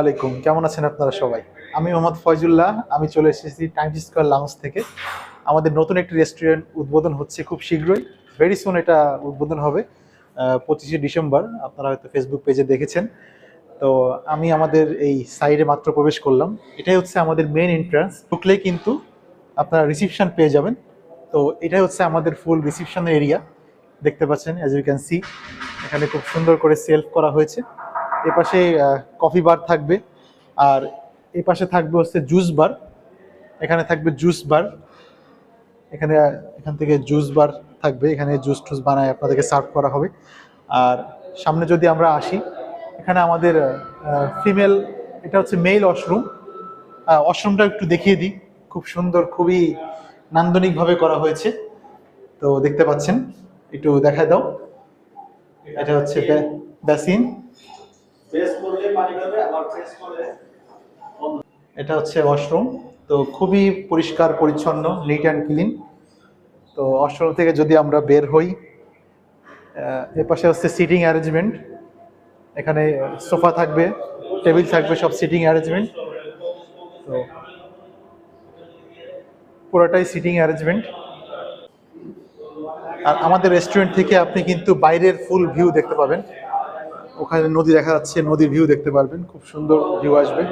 আলাইকুম, কেমন আছেন আপনারা সবাই? আমি মোহাম্মদ ফয়জুল্লাহ, আমি চলে এসেছি টাইমস স্কোয়ার লাউন্স থেকে। আমাদের নতুন একটি রেস্টুরেন্ট উদ্বোধন হচ্ছে খুব শীঘ্রই ভেরি সুন এটা উদ্বোধন হবে পঁচিশে ডিসেম্বর, আপনারা হয়তো ফেসবুক পেজে দেখেছেন। তো আমি আমাদের এই সাইডে মাত্র প্রবেশ করলাম। এটাই হচ্ছে আমাদের মেন এন্ট্রান্স ঢুকলেই কিন্তু আপনারা রিসিপশন পেয়ে যাবেন। তো এটাই হচ্ছে আমাদের ফুল রিসিপশনের এরিয়া দেখতে পাচ্ছেন অ্যাজ ইউ ক্যান সি এখানে খুব সুন্দর করে সেলফ করা হয়েছে। এ পাশে কফি বার থাকবে। আর এই পাশে থাকবে হচ্ছে জুস বার এখানে থাকবে জুস বার এখানে, এখান থেকে জুস বার থাকবে। এখানে জুস টুস বানায় আপনাদেরকে সার্ভ করা হবে। আর সামনে যদি আমরা আসি এখানে আমাদের ফিমেল এটা হচ্ছে মেল ওয়াশরুম ওয়াশরুমটা একটু দেখিয়ে দিই। খুব সুন্দর খুবই নান্দনিকভাবে করা হয়েছে। তো দেখতে পাচ্ছেন একটু দেখা দাও। এটা হচ্ছে বেসিন এটা হচ্ছে ওয়াশরুম তো খুবই পরিষ্কার পরিচ্ছন্ন নিট অ্যান্ড ক্লিন তো ওয়াশরুম থেকে যদি আমরা বের হই এ পাশে হচ্ছে সিটিং অ্যারেঞ্জমেন্ট এখানে সোফা থাকবে, টেবিল থাকবে, সব সিটিং অ্যারেঞ্জমেন্ট। তো পুরোটাই সিটিং অ্যারেঞ্জমেন্ট। আর আমাদের রেস্টুরেন্ট থেকে আপনি কিন্তু বাইরের ফুল ভিউ দেখতে পাবেন। ওখানে নদী দেখা যাচ্ছে, নদীর ভিউ দেখতে পারবেন। খুব সুন্দর ভিউ আসবে।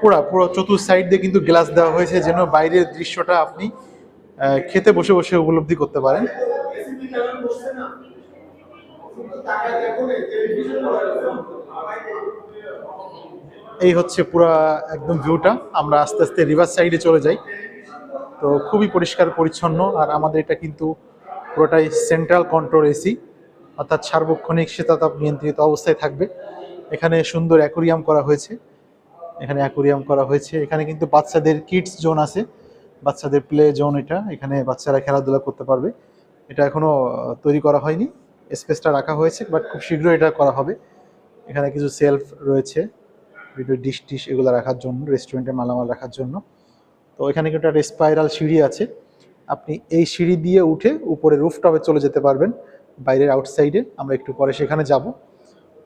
পুরা, পুরো চতুর সাইড দিয়ে কিন্তু গ্লাস দেওয়া হয়েছে যেন বাইরের দৃশ্যটা আপনি খেতে বসে বসে উপলব্ধি করতে পারেন। এই হচ্ছে পুরা একদম ভিউটা আমরা আস্তে আস্তে রিভার সাইডে চলে যাই। তো খুবই পরিষ্কার, পরিচ্ছন্ন, আর আমাদের এটা কিন্তু পুরোটাই সেন্ট্রাল কন্ট্রোল এসি অর্থাৎ সার্বক্ষণিক শীতাতাপ নিয়ন্ত্রিত অবস্থায় থাকবে। এখানে সুন্দর অ্যাকোরিয়াম করা হয়েছে। এখানে অ্যাকোরিয়াম করা হয়েছে। এখানে কিন্তু বাচ্চাদের কিডস জোন আছে। বাচ্চাদের প্লে জোন এটা। এখানে বাচ্চারা খেলাধুলা করতে পারবে। এটা এখনও তৈরি করা হয়নি। স্পেসটা রাখা হয়েছে বাট খুব শীঘ্রই এটা করা হবে। এখানে কিছু সেলফ রয়েছে ভিডিও ডিশ টিশ এগুলো রাখার জন্য রেস্টুরেন্টের মালামাল রাখার জন্য। তো এখানে কিন্তু একটা স্পাইরাল সিঁড়ি আছে। আপনি এই সিঁড়ি দিয়ে উঠে উপরে রুফটপে চলে যেতে পারবেন, বাইরের আউটসাইডে আমরা একটু পরে সেখানে যাব।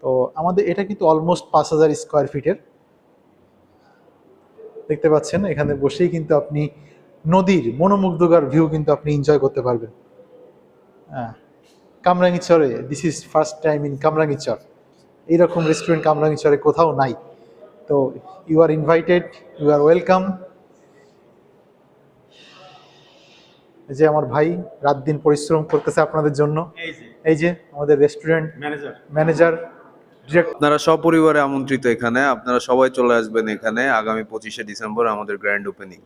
তো আমাদের এটা কিন্তু অলমোস্ট পাঁচ হাজার স্কোয়ার ফিটের দেখতে পাচ্ছেন, এখানে বসেই কিন্তু আপনি নদীর মনোমুগ্ধকর ভিউ কিন্তু আপনি এনজয় করতে পারবেন। হ্যাঁ। কামরাঙ্গিচরে this is first time in Kamrangirchar. এইরকম রেস্টুরেন্ট কামরাঙ্গিচরে কোথাও নাই। তো you are invited you are welcome যে আমার ভাই রাত দিন পরিশ্রম করতেছে আপনাদের জন্য। এই যে। আমাদের রেস্টুরেন্ট ম্যানেজার ম্যানেজার আপনারা সপরিবারে আমন্ত্রিত এখানে আপনারা সবাই চলে আসবেন এখানে আগামী পঁচিশে ডিসেম্বর আমাদের গ্র্যান্ড ওপেনিং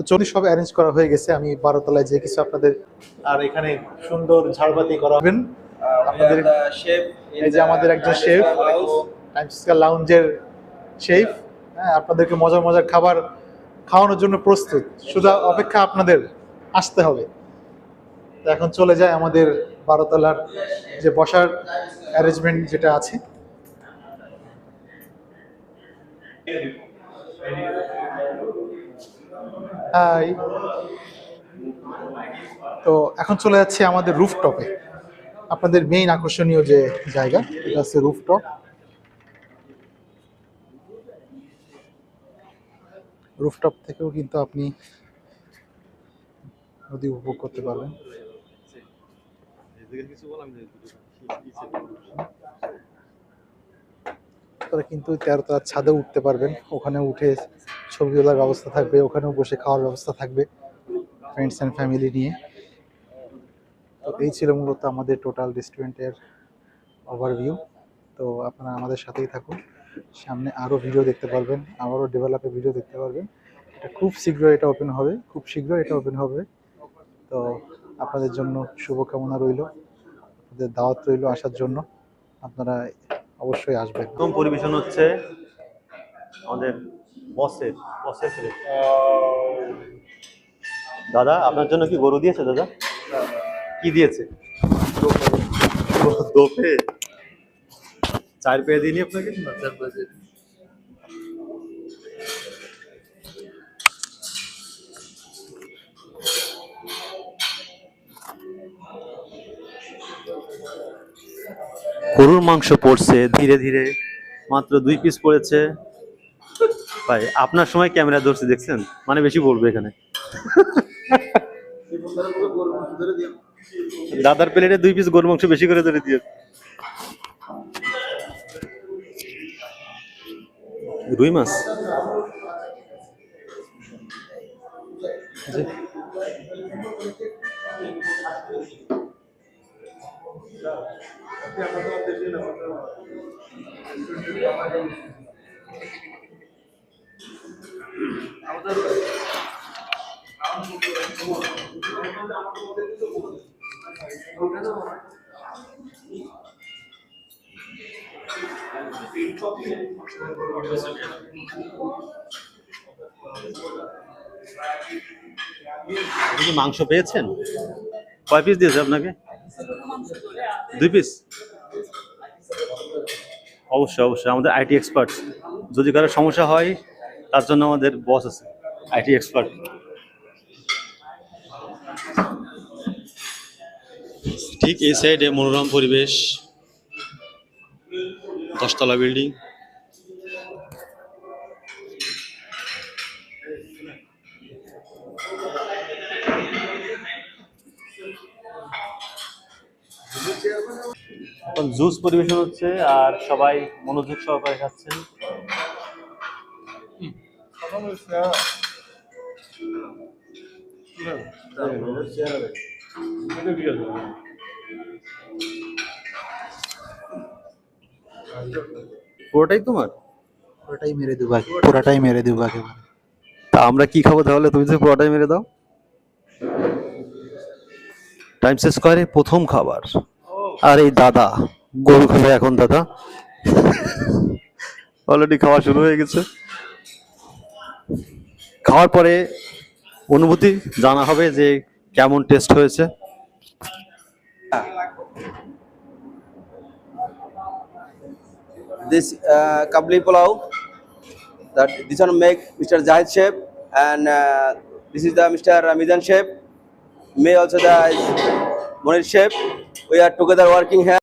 তো চল্লিশ সব অ্যারেঞ্জ করা হয়ে গেছে আমি বারোতলায় যে কিছু আপনাদের আর এখানে সুন্দর ঝাড়বাতি করা হবেন আপনাদের শেফ এই যে আমাদের একজন শেফ টাইমস লাউঞ্জের শেফ হ্যাঁ আপনাদেরকে মজার মজার খাবার খাওয়ানোর জন্য প্রস্তুত। শুধু অপেক্ষা আপনাদের আসতে হবে। তো এখন চলে যায় আমাদের বারোতলার যে বসার অ্যারেঞ্জমেন্ট যেটা আছে। হাই তো এখন চলে যাচ্ছে আমাদের রুফটপে আপনাদের মেইন আকর্ষণীয় যে জায়গা, এটা হচ্ছে রুফটপ রুফটপ থেকেও কিন্তু আপনি নদী উপভোগ করতে পারবেন। তারা কিন্তু তেরোতলার ছাদে উঠতে পারবেন। ওখানে উঠে তোলার ব্যবস্থা থাকবে, ওখানেও বসে খাওয়ার ব্যবস্থা থাকবে ফ্রেন্ডস অ্যান্ড ফ্যামিলি নিয়ে। তো এই ছিল মূলত আমাদের টোটাল রেস্টুরেন্টের ওভারভিউ তো আপনারা আমাদের সাথেই থাকুন। সামনে আরও ভিডিও দেখতে পারবেন, আবারও ডেভেলপের ভিডিও দেখতে পারবেন। এটা খুব শীঘ্রই এটা ওপেন হবে, খুব শীঘ্রই এটা ওপেন হবে। তো আপনাদের জন্য শুভকামনা রইল, আপনাদের দাওয়াত রইল আসার জন্য। আপনারা অবশ্যই আসবেন। পরিবেশন হচ্ছে আমাদের বসের বসের ছেলে। দাদা আপনার জন্য কি গরু দিয়েছে দাদা? কি দিয়েছে? দোপে। চার পেয়ে দিইনি আপনাকে? গরুর মাংস পড়ছে ধীরে ধীরে। মাত্র দুই পিস পড়েছে। ভাই, আপনার সময় ক্যামেরা ধরছে, দেখছেন? মানে বেশি পড়বে এখানে। দাদার প্লেটে দুই পিস গরুর মাংস বেশি করে ধরে দিয়ে রুই মাছ? মাংস পেয়েছেন? কয় পিস দিয়েছে আপনাকে? দুই পিস অবশ্যই অবশ্যই। আমাদের আইটি এক্সপার্ট যদি কারও সমস্যা হয় তার জন্য আমাদের বস আছে আইটি এক্সপার্ট ঠিক এই সাইডে মনোরম পরিবেশ দশতলা বিল্ডিং জুস পরিবেশন হচ্ছে আর সবাই মনোযোগ সহকারে খাচ্ছেন। পুরোটাই তোমার? পুরোটাই মেরে দেবো পুরোটাই মেরে দেবো তা আমরা কি খাব তাহলে? তুমি তো পুরোটাই মেরে দাও। টাইম শেষ করে প্রথম খাবার। আর এই দাদা গরু খাবে এখন দাদা। অলরেডি খাওয়া শুরু হয়ে গেছে। খাওয়ার পরে অনুভূতি জানা হবে যে কেমন টেস্ট হয়েছে this uh, kabli pulao that this one make Mr. Zahid chef and uh, this is the Mr. Mizan chef me also the Monir chef we are together working here